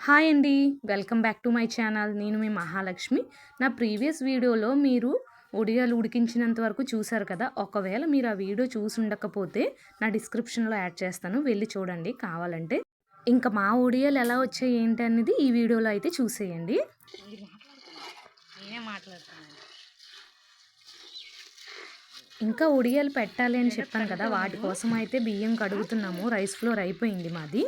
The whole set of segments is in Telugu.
హాయ్ అండి. Welcome back to my channel. నేను మీ మహాలక్ష్మి. నా ప్రీవియస్ వీడియోలో మీరు ఒడియాలు ఉడికించినంత వరకు చూసారు కదా? ఒకవేళ మీరు ఆ వీడియో చూసి ఉండకపోతే నా డిస్క్రిప్షన్లో యాడ్ చేస్తాను. వెళ్ళి చూడండి కావాలంటే. ఇంకా మా ఒడియాలు ఎలా వచ్చాయి ఏంటి అనేది ఈ వీడియోలో అయితే చూసేయండి. నేనే మాట్లాడుతున్నాను. ఇంకా ఉడియాలు పెట్టాలి అని చెప్పాను కదా వాటి కోసం అయితే బియ్యం కడుగుతున్నాము. రైస్ ఫ్లోర్ అయిపోయింది మాది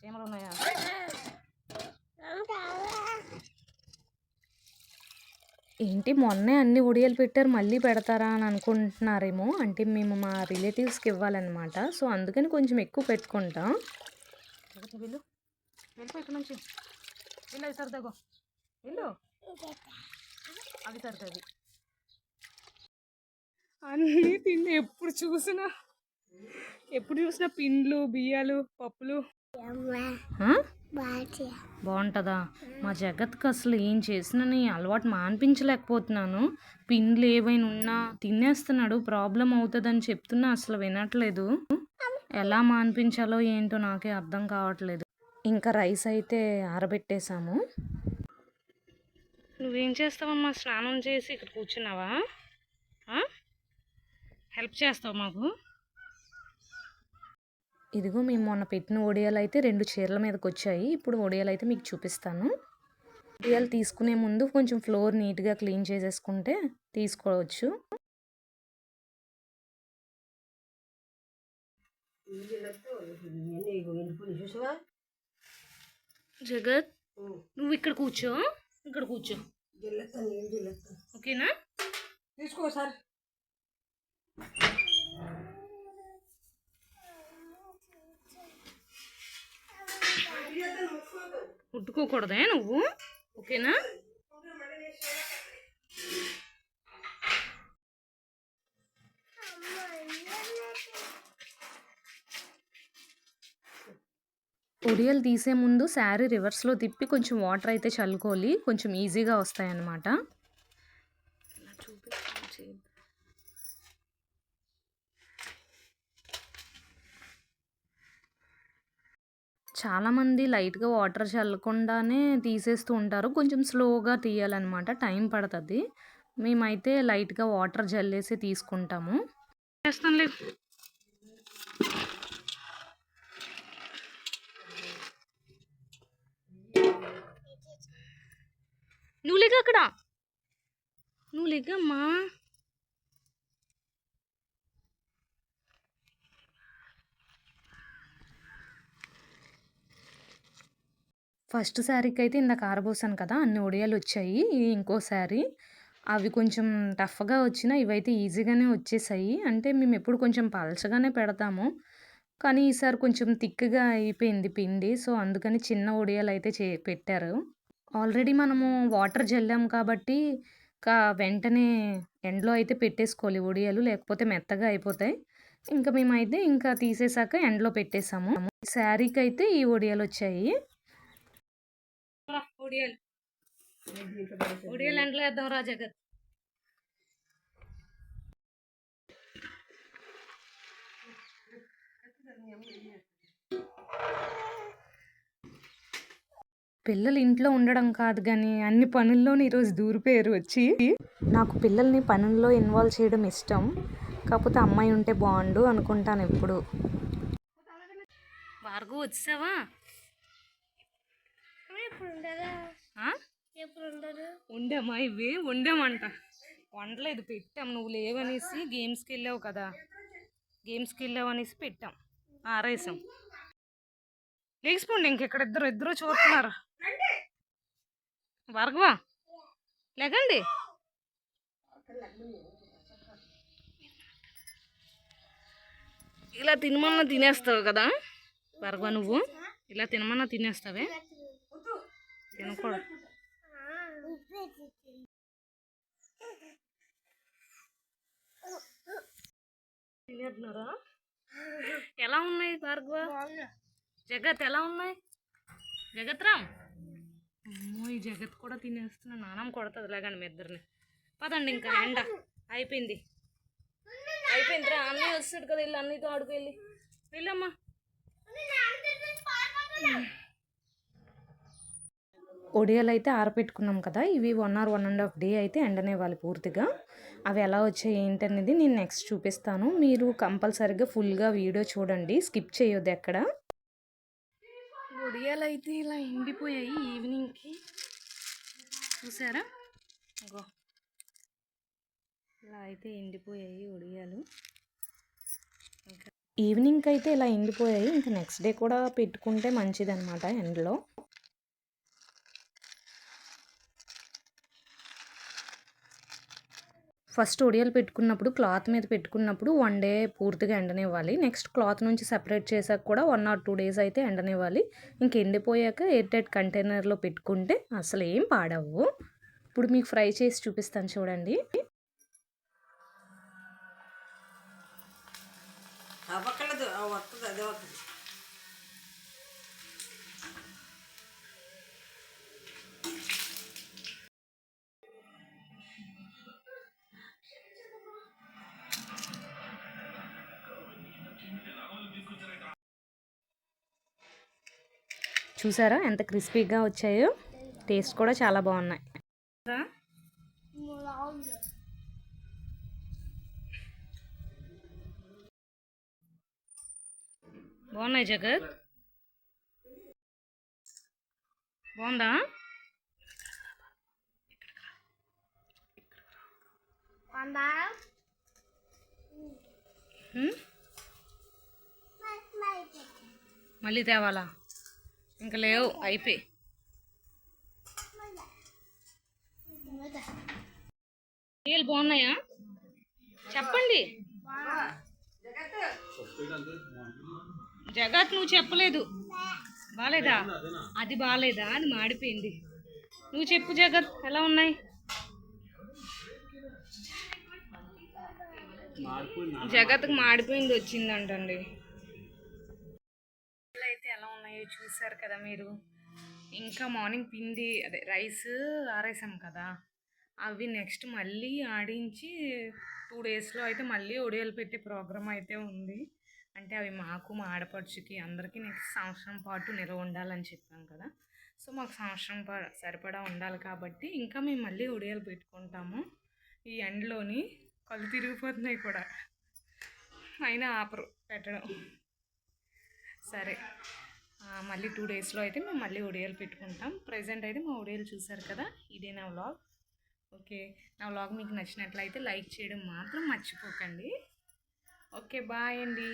చీమలు ఉన్నాయా ఏంటి మొన్నే అన్ని ఉడియాలు పెట్టారు మళ్ళీ పెడతారా అని అనుకుంటున్నారేమో. అంటే మేము మా రిలేటివ్స్కి ఇవ్వాలన్నమాట. సో అందుకని కొంచెం ఎక్కువ పెట్టుకుంటాం. వెళ్ళు వెళ్ళిపో ఇక్కడ నుంచి. వెళ్ళు అవి సరదాగో. వెళ్ళు. అవి సరదాది అన్నీ తిండి ఎప్పుడు చూసినా ఎప్పుడు చూసినా పిండ్లు బియ్యాలు పప్పులు? బాగుంటుందా? మా జగత్కి అసలు ఏం చేసినా నేను అలవాటు మాన్పించలేకపోతున్నాను. పిండ్లు ఏవైనా ఉన్నా తినేస్తున్నాడు ప్రాబ్లం అవుతుందని చెప్తున్నా అసలు వినట్లేదు. ఎలా మాన్పించాలో ఏంటో నాకే అర్థం కావట్లేదు. ఇంకా రైస్ అయితే ఆరబెట్టేశాము. నువ్వేం చేస్తావమ్మా? స్నానం చేసి ఇక్కడ కూర్చున్నావా? హెల్ప్ చేస్తావు మాకు? ఇదిగో మేము మొన్న పెట్టిన ఒడియాలు అయితే రెండు చీరల మీదకి వచ్చాయి ఇప్పుడు ఒడియాలు అయితే మీకు చూపిస్తాను. ఒడియాలు తీసుకునే ముందు కొంచెం ఫ్లోర్ నీట్గా క్లీన్ చేసేసుకుంటే తీసుకోవచ్చు. జగత్ నువ్వు ఇక్కడ కూర్చో. ఇక్కడ కూర్చో. ఓకేనా? తీసుకో సార్. ముట్టుకోకూడదే నువ్వు. ఓకేనా? ఒడియలు తీసే ముందు శారీ రివర్స్లో తిప్పి కొంచెం వాటర్ అయితే చల్లుకోవాలి. కొంచెం ఈజీగా వస్తాయన్నమాట. చాలామంది లైట్గా వాటర్ చల్లకుండానే తీసేస్తూ ఉంటారు. కొంచెం స్లోగా తీయాలన్నమాట. టైం పడుతుంది. మేమైతే లైట్గా వాటర్ జల్లేసి తీసుకుంటాము. చేస్తానులే. నువ్వు లేక అక్కడ. నువ్వు లేకమ్మా. ఫస్ట్ శారీకి అయితే ఇందాక ఆరబోసాను కదా అన్ని ఒడియాలు వచ్చాయి ఇంకో శారీ అవి కొంచెం టఫ్గా వచ్చినా ఇవైతే ఈజీగానే వచ్చేసాయి. అంటే మేము ఎప్పుడు కొంచెం పలచగానే పెడతాము. కానీ ఈసారి కొంచెం థిక్గా అయిపోయింది పిండి. సో అందుకని చిన్న ఒడియాలు అయితే చే పెట్టారు. ఆల్రెడీ మనము వాటర్ జల్లాం కాబట్టి కా వెంటనే ఎండలో అయితే పెట్టేసుకోవాలి ఒడియాలు. లేకపోతే మెత్తగా అయిపోతాయి. ఇంకా మేమైతే ఇంకా తీసేసాక ఎండలో పెట్టేసాము. శారీకి అయితే ఈ ఒడియాలు వచ్చాయి ఒడియాలు ఒడియాలు ఎండలో వేద్దాం రా జగత్ పిల్లలు ఇంట్లో ఉండడం కాదు కానీ అన్ని పనుల్లోని ఈరోజు దూరిపోయారు వచ్చి నాకు పిల్లల్ని పనుల్లో ఇన్వాల్వ్ చేయడం ఇష్టం. కాకపోతే అమ్మాయి ఉంటే బాగుండు అనుకుంటాను ఎప్పుడు. భార్గవ్ వచ్చావా? ఉండమా? ఇవి ఉండమంట. వండలేదు పెట్టాం. నువ్వు లేవనేసి గేమ్స్కి వెళ్ళావు కదా. గేమ్స్కి వెళ్ళావు అనేసి పెట్టాం. ఆరేసాం. లేచిపోండి ఇంకెక్కడ ఇద్దరు ఇద్దరు చూస్తున్నారు. భార్గవా లేకండి. ఇలా తినమన్నా తినేస్తావు కదా? భార్గవ నువ్వు? ఇలా తినమన్నా తినేస్తావే? తినకూడదు తినేస్తున్నారా ఎలా ఉన్నాయి భార్గవ? జగత్ ఎలా ఉన్నాయి? జగత్ రామ్ అమ్మో ఈ జగత్ కూడా తినేస్తున్నా నానమ్మ కొడుతుంది లేకండి మీ ఇద్దరిని. పదండి ఇంకా ఎండ. అయిపోయింది. అయిపోయింది రా అన్నీ వస్తాడు కదా వెళ్ళి అన్నీతో ఆడుకు వెళ్ళి. వెళ్ళమ్మా. ఒడియాలు అయితే ఆరపెట్టుకున్నాం కదా ఇవి one or one and half day అయితే ఎండనేవాలి పూర్తిగా. అవి ఎలా వచ్చాయి ఏంటనేది నేను నెక్స్ట్ చూపిస్తాను. మీరు కంపల్సరీగా ఫుల్గా వీడియో చూడండి స్కిప్ చేయొద్దు ఎక్కడ. ఒడియాలు అయితే ఇలా ఎండిపోయాయి ఈవినింగ్కి. చూసారా? గో ఇలా అయితే ఎండిపోయాయి ఒడియాలు. ఇంకా ఈవినింగ్కి అయితే ఇలా ఎండిపోయాయి ఇంకా నెక్స్ట్ డే కూడా పెట్టుకుంటే మంచిదన్నమాట ఎండలో. ఫస్ట్ ఒడియాలు పెట్టుకున్నప్పుడు క్లాత్ మీద పెట్టుకున్నప్పుడు వన్ డే పూర్తిగా ఎండనివ్వాలి. నెక్స్ట్ క్లాత్ నుంచి సెపరేట్ చేసాక కూడా వన్ ఆర్ టూ డేస్ అయితే ఎండనివ్వాలి. ఇంక ఎండిపోయాక ఎయిర్ టైట్ కంటైనర్లో పెట్టుకుంటే అసలు ఏం పాడవు ఇప్పుడు మీకు ఫ్రై చేసి చూపిస్తాను చూడండి. అవ్వక్కర్లేదు వస్తుంది అదే వస్తుంది చూసారా ఎంత క్రిస్పీగా వచ్చాయో? టేస్ట్ కూడా చాలా బాగున్నాయి. బాగున్నాయి జగత్. బాగుందా? మళ్ళీ తేవాలా? ఇంకా లేవు అయిపోయి. నీళ్ళు బాగున్నాయా? చెప్పండి. జగత్ నువ్వు చెప్పలేదు. బాలేదా? అది బాలేదా అది మాడిపోయింది. నువ్వు చెప్పు జగత్ ఎలా ఉన్నాయి? జగత్కి మాడిపోయింది వచ్చిందంటండి. ఉన్నాయో చూసారు కదా మీరు? ఇంకా మార్నింగ్ పిండి అదే రైస్ ఆరేసాం కదా. అవి నెక్స్ట్ మళ్ళీ ఆడించి టూ డేస్లో అయితే మళ్ళీ ఒడియాలు పెట్టే ప్రోగ్రామ్ అయితే ఉంది. అంటే అవి మాకు మా ఆడపడుచుకి అందరికీ నెక్స్ట్ సంవత్సరం పాటు నిల్వ ఉండాలని చెప్పాం కదా. సో మాకు సంవత్సరం పా సరిపడా ఉండాలి కాబట్టి ఇంకా మేము మళ్ళీ ఒడియాలు పెట్టుకుంటాము. ఈ ఎండలోని కళ్ళు తిరిగిపోతున్నాయి కూడా. అయినా ఆపరు పెట్టడం. సరే. మళ్ళీ టూ డేస్లో అయితే మేము మళ్ళీ ఒడియాలు పెట్టుకుంటాం. ప్రజెంట్ అయితే మా ఒడియాలు చూసారు కదా ఇదే నా వ్లాగ్ ఓకే నా వ్లాగ్ మీకు నచ్చినట్లయితే లైక్ చేయడం మాత్రం మర్చిపోకండి. ఓకే బాయ్ అండి.